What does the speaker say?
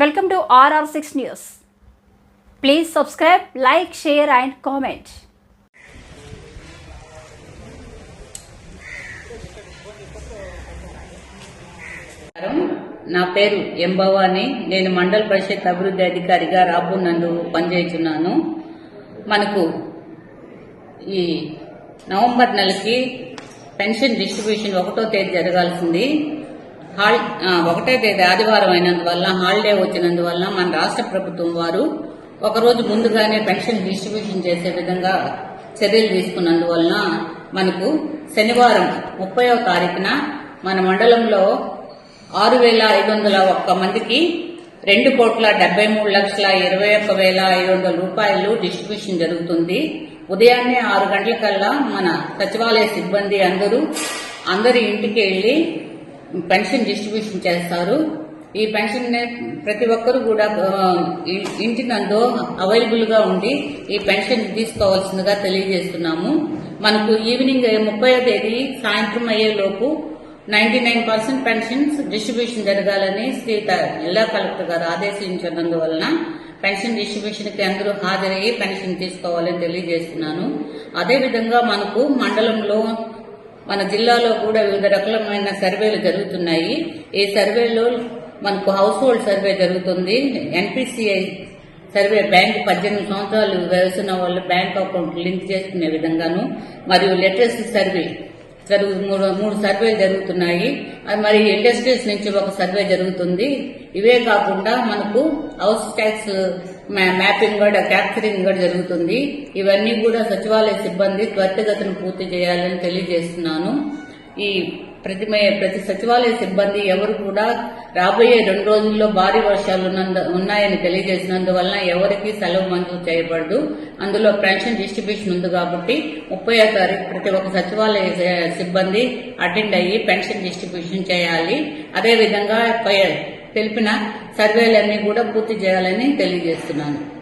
Welcome to RR six news please subscribe like share and comment నా పేరు ఎంబవాని నేను మండల పరిషత్ అభివృద్ధి అధికారిగా రాబోనందు పనిచేస్తున్నాను మనకు ఈ నవంబర్ నెలకి పెన్షన్ డిస్ట్రిబ్యూషన్ ఒకటో తేదీ జరగాల్సింది. హాల్ ఒకటే తేదీ ఆదివారం అయినందువల్ల హాలిడే వచ్చినందువల్ల మన రాష్ట్ర ప్రభుత్వం వారు ఒకరోజు ముందుగానే పెన్షన్ డిస్ట్రిబ్యూషన్ చేసే విధంగా చర్యలు తీసుకున్నందువలన మనకు శనివారం ముప్పైవ తారీఖున మన మండలంలో ఆరు వేల ఐదు వందల ఒక్క మందికి రెండు కోట్ల డెబ్బై మూడు లక్షల ఇరవై ఒక్క వేల ఐదు వందల రూపాయలు డిస్ట్రిబ్యూషన్ జరుగుతుంది. ఉదయాన్నే ఆరు గంటలకల్లా మన సచివాలయ సిబ్బంది అందరూ అందరి ఇంటికి వెళ్ళి పెన్షన్ డిస్ట్రిబ్యూషన్ చేస్తారు. ఈ పెన్షన్ ప్రతి ఒక్కరు కూడా ఇంటి నందు అవైలబుల్గా ఉండి ఈ పెన్షన్ తీసుకోవాల్సిందిగా తెలియజేస్తున్నాము. మనకు ఈవినింగ్ ముప్పై తేదీ సాయంత్రం అయ్యేలోపు ninety nine percent pensions distribution జరగాలని శ్రీ జిల్లా కలెక్టర్ గారు ఆదేశించినందువలన పెన్షన్ డిస్ట్రిబ్యూషన్కి అందరూ హాజరయ్యి పెన్షన్ తీసుకోవాలని తెలియజేస్తున్నాను. అదేవిధంగా మనకు మండలంలో మన జిల్లాలో కూడా వివిధ రకాలమైన సర్వేలు జరుగుతున్నాయి. ఈ సర్వేలో మనకు హౌస్ హోల్డ్ సర్వే జరుగుతుంది ఎన్పిసిఐ సర్వే బ్యాంక్ పద్దెనిమిది సంవత్సరాలు వయసున్న వాళ్ళు బ్యాంక్ అకౌంట్ లింక్ చేసుకునే విధంగాను మరియు లిటరసీ సర్వే జరుగు మూడు మూడు సర్వేలు జరుగుతున్నాయి. మరి ఇండస్ట్రీస్ నుంచి ఒక సర్వే జరుగుతుంది. ఇవే కాకుండా మనకు హౌస్ ట్యాక్స్ మ్యా- మ్యాపింగ్ కూడా క్యాప్చరింగ్ కూడా జరుగుతుంది. ఇవన్నీ కూడా సచివాలయ సిబ్బంది త్వరితగతిన పూర్తి చేయాలని తెలియజేస్తున్నాను. ఈ ప్రతి ప్రతి సచివాలయ సిబ్బంది ఎవరు కూడా రాబోయే రెండు రోజుల్లో భారీ వర్షాలు ఉన్నందు- ఉన్నాయని తెలియజేసినందువలన ఎవరికి సెలవు మంజూరు చేయబడదు. అందులో పెన్షన్ డిస్ట్రిబ్యూషన్ ఉంది కాబట్టి ముప్పై తారీఖు ప్రతి ఒక్క సచివాలయ సిబ్బంది అటెండ్ అయ్యి పెన్షన్ డిస్ట్రిబ్యూషన్ చేయాలి. అదేవిధంగా తెలిపిన సర్వేలన్నీ కూడా పూర్తి చేయాలని తెలియజేస్తున్నాను.